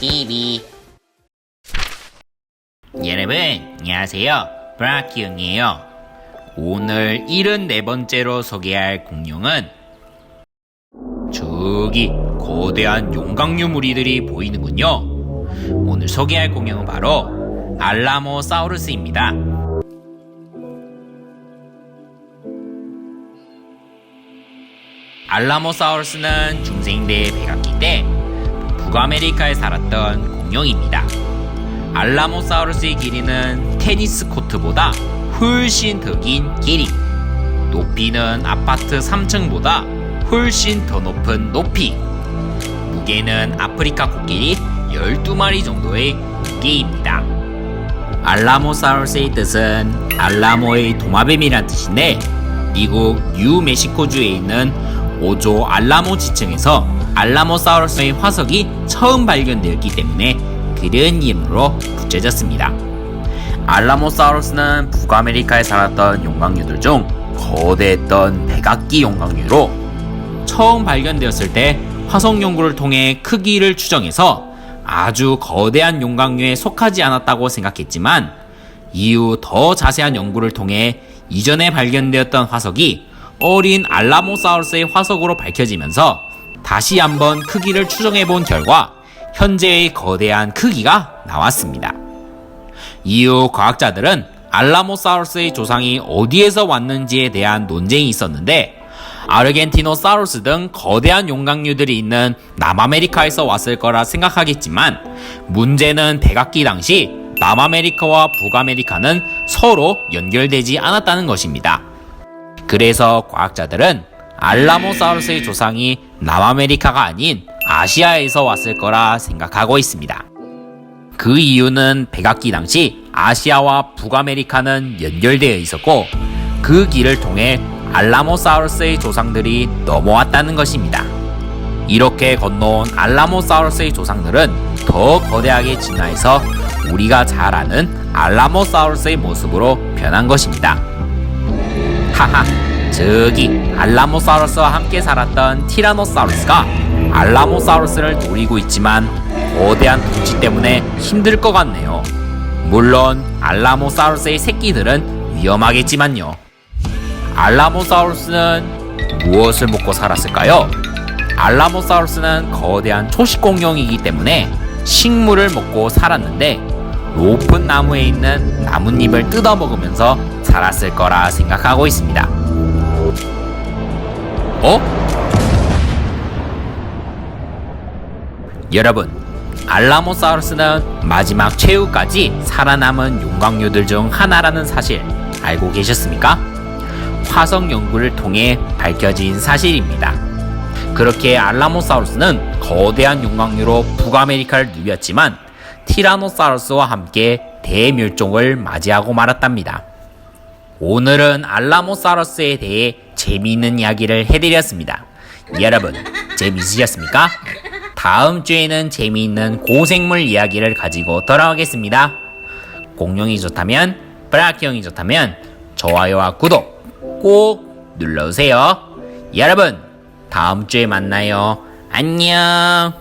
TV 여러분 안녕하세요. 브라키 형이에요. 오늘 74번째로 소개할 공룡은 저기 거대한 용광류 무리들이 보이는군요. 오늘 소개할 공룡은 바로 알라모사우루스입니다. 알라모사우루스는 중생대 백악기 때 북아메리카에 살았던 공룡입니다. 알라모사우루스의 길이는 테니스 코트보다 훨씬 더 긴 길이, 높이는 아파트 3층보다 훨씬 더 높은 높이, 무게는 아프리카 코끼리 12마리 정도의 무게입니다. 알라모사우루스의 뜻은 알라모의 도마뱀이란 뜻인데 미국 뉴 멕시코주에 있는 오조 알라모 지층에서 알라모사우루스의 화석이 처음 발견되었기 때문에 그런 이름으로 붙여졌습니다. 알라모사우루스는 북아메리카에 살았던 용광류들 중 거대했던 백악기 용광류로 처음 발견되었을 때 화석 연구를 통해 크기를 추정해서 아주 거대한 용광류에 속하지 않았다고 생각했지만 이후 더 자세한 연구를 통해 이전에 발견되었던 화석이 어린 알라모사우루스의 화석으로 밝혀지면서 다시 한번 크기를 추정해 본 결과 현재의 거대한 크기가 나왔습니다. 이후 과학자들은 알라모사우루스의 조상이 어디에서 왔는지에 대한 논쟁이 있었는데 아르겐티노사우루스 등 거대한 용광류들이 있는 남아메리카에서 왔을 거라 생각하겠지만 문제는 백악기 당시 남아메리카와 북아메리카는 서로 연결되지 않았다는 것입니다. 그래서 과학자들은 알라모사우루스의 조상이 남아메리카가 아닌 아시아에서 왔을 거라 생각하고 있습니다. 그 이유는 백악기 당시 아시아와 북아메리카는 연결되어 있었고 그 길을 통해 알라모사우루스의 조상들이 넘어왔다는 것입니다. 이렇게 건너온 알라모사우루스의 조상들은 더 거대하게 진화해서 우리가 잘 아는 알라모사우루스의 모습으로 변한 것입니다. 하하, 저기 알라모사우루스와 함께 살았던 티라노사우루스가 알라모사우루스를 노리고 있지만 거대한 덩치 때문에 힘들 것 같네요. 물론 알라모사우루스의 새끼들은 위험하겠지만요. 알라모사우루스는 무엇을 먹고 살았을까요? 알라모사우루스는 거대한 초식 공룡이기 때문에 식물을 먹고 살았는데 높은 나무에 있는 나뭇잎을 뜯어 먹으면서 살았을 거라 생각하고 있습니다. 어? 여러분, 알라모사우루스는 마지막 최후까지 살아남은 용광류들 중 하나라는 사실 알고 계셨습니까? 화석 연구를 통해 밝혀진 사실입니다. 그렇게 알라모사우루스는 거대한 용광류로 북아메리카를 누볐지만 티라노사우루스와 함께 대멸종을 맞이하고 말았답니다. 오늘은 알라모사우루스에 대해 재미있는 이야기를 해드렸습니다. 여러분, 재미있으셨습니까? 다음 주에는 재미있는 고생물 이야기를 가지고 돌아오겠습니다. 공룡이 좋다면, 브라키 형이 좋다면, 좋아요와 구독 꼭 눌러주세요. 여러분, 다음 주에 만나요. 안녕!